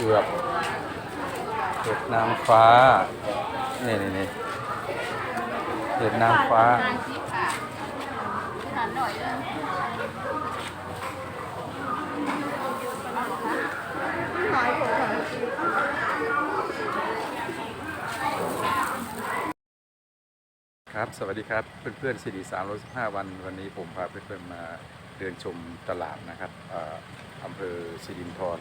เกือบเห็ดนางฟ้านี่นี่นี่เห็ดนางฟ้าครับ สวัสดีครับ เพื่อนๆซีดีสามร้อยสิบห้าวัน วันนี้ผมพาเพื่อนๆมาเดินชมตลาดนะครับอำเภอสิรินธร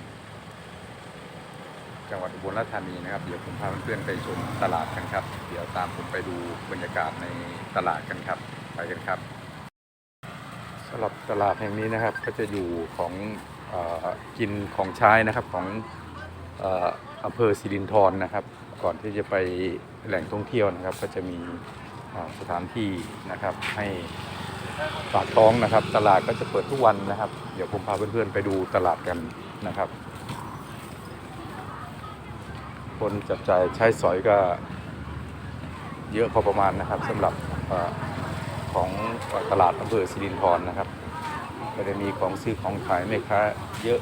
จังหวัดอุบลราชธานีนะครับ เดี๋ยวผมพาเพื่อนๆไปชมตลาดกันครับ เดี๋ยวตามผมไปดูบรรยากาศในตลาดกันครับ ไปกันครับสำหรับตลาดแห่งนี้นะครับ ก็จะอยู่ของอกินของใช้นะครับของอ่ออำเภอสิรินธรนะครับ ก่อนที่จะไปแหล่งท่องเที่ยวนะครับ ก็จะมีสถานที่นะครับให้ฝากท้องนะครับ ตลาดก็จะเปิดทุกวันนะครับ เดี๋ยวผมพาเพื่อนๆไปดูตลาดกันนะครับ คนจับจ่ายใช้สอยก็เยอะพอประมาณนะครับสำหรับอของตลาดอำเภอสิรินธรนะครับก็จะมีของซื้อของขายแม่ค้าเยอะ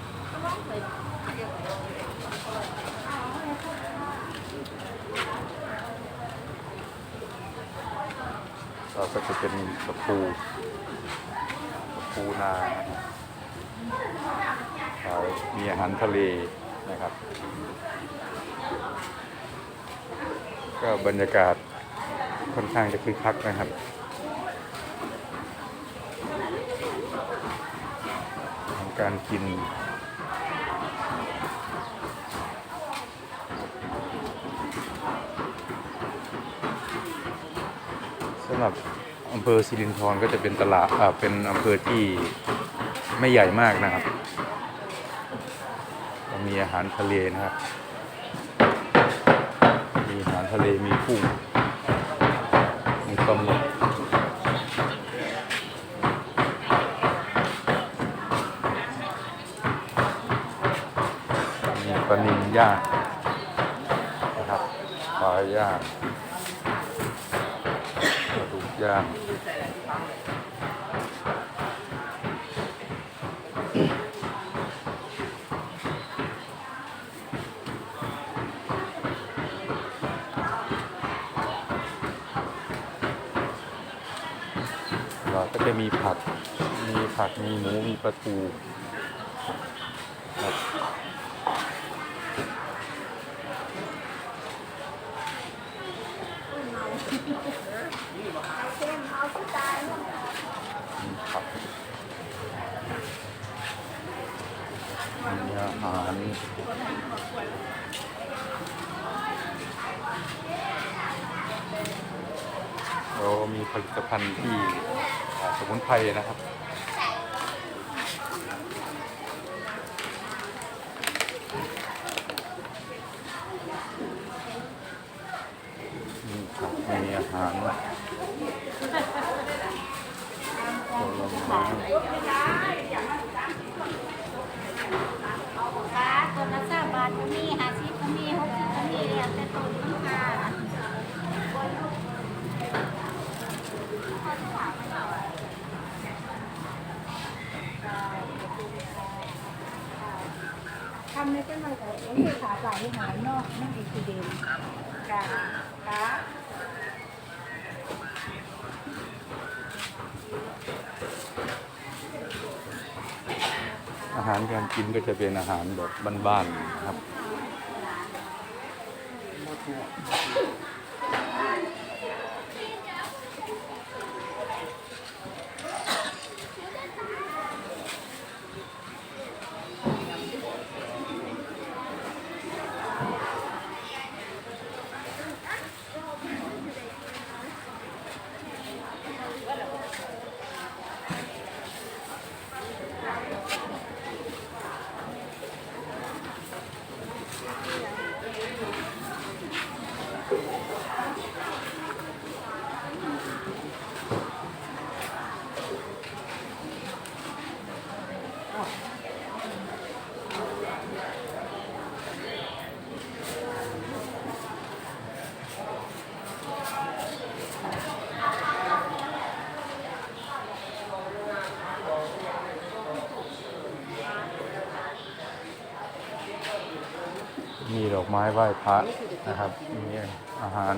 เราก็จะเป็นกระปูกระปูนาขายมีอาหารทะเล นะครับ ก็บรรยากาศค่อนข้างจะคึกคักนะครับการกินสำหรับอำเภอสิรินธรก็จะเป็นตลาดเป็นอำเภอที่ไม่ใหญ่มากนะครับ มีอาหารทะเลนะครับ มีอาหารทะเลมีกุ้งมีปลาหมึกมีปลานิลย่างนะครับปลาย่างปลาดุกย่าง จะมีผัก มีผัก มีหมู มีปลาทูครับมีผักมีอาหาร เรามีผลิตภัณฑ์ที่สมุนไพรนะครับมีผักมีอาหารผลไม้ ค่ะตัวละสามบาทก็มีห้าสิบก็มีหกสิบก็มีแล้วแต่ต้นมันค่ะ ทำในเจ้าหน่อยแต่เอ็ขาจ่ายให้หายนอกนั่นเองคือเดนการค้าอาหารการกินก็จะเป็นอาหารแบบบ้านๆนะครับ มีดอกไม้ไหว้พระนะครับ มีอาหาร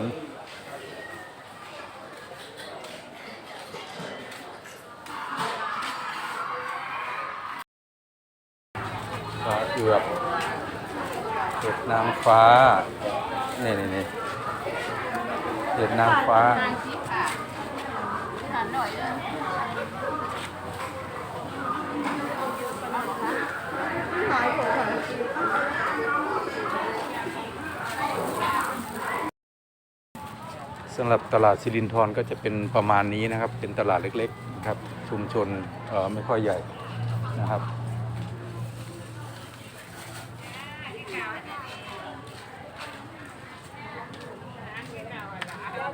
ปลาเอือบเห็ดนางฟ้า นี่นี่นี่ เห็ดนางฟ้า สำหรับตลาดสิรินทรก็จะเป็นประมาณนี้นะครับ เป็นตลาดเล็กๆนะครับ ชุมชนเอ่อไม่ค่อยใหญ่นะครับ สำ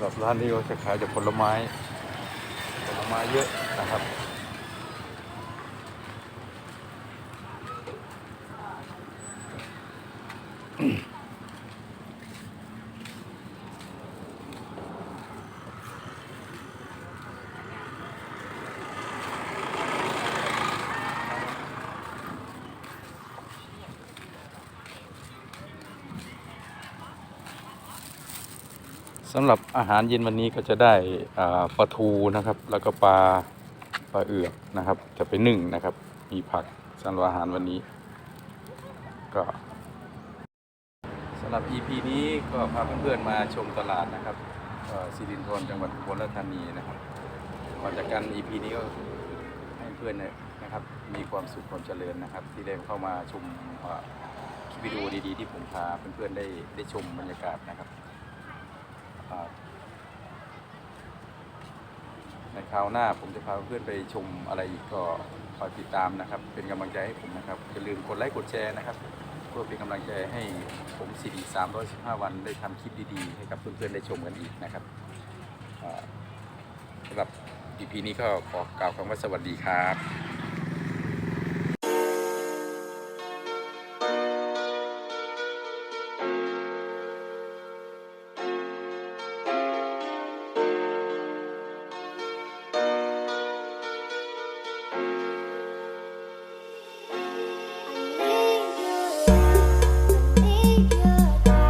หรับร้านนี้ก็จะขายแต่ผลไม้ ผลไม้เยอะนะครับ สำหรับอาหารเย็นวันนี้ก็จะได้ปลาทูนะครับ แล้วก็ปลาปลาเอือกนะครับ จะไปนึ่งนะครับ มีผักสำหรับอาหารวันนี้ ก็สำหรับ EP นี้ก็พาเพื่อนๆมาชมตลาดนะครับเอ่อสิรินทรจังหวัดอุบลราชธานีนะครับก่อนจากกัน EP นี้ก็ให้เพื่อนนะครับ มีความสุขความเจริญนะครับ ที่ได้เข้ามาชมคลิปวิดีโอดีๆ ที่ผมพาเพื่อนๆได้ได้ชมบรรยากาศนะครับ ในคราวหน้าผมจะพาเพื่อนไปชมอะไรอีกก็คอยติดตามนะครับ เป็นกำลังใจให้ผมนะครับอย่าลืมกดไลค์กดแชร์นะครับเพื่อเป็นกำลังใจให้ผมซีดี315 วันได้ทำคลิปดีๆ ให้กับเพื่อนๆได้ชมกันอีกนะครับสำหรับ EP นี้ก็ขอกล่าวคำว่าสวัสดีครับ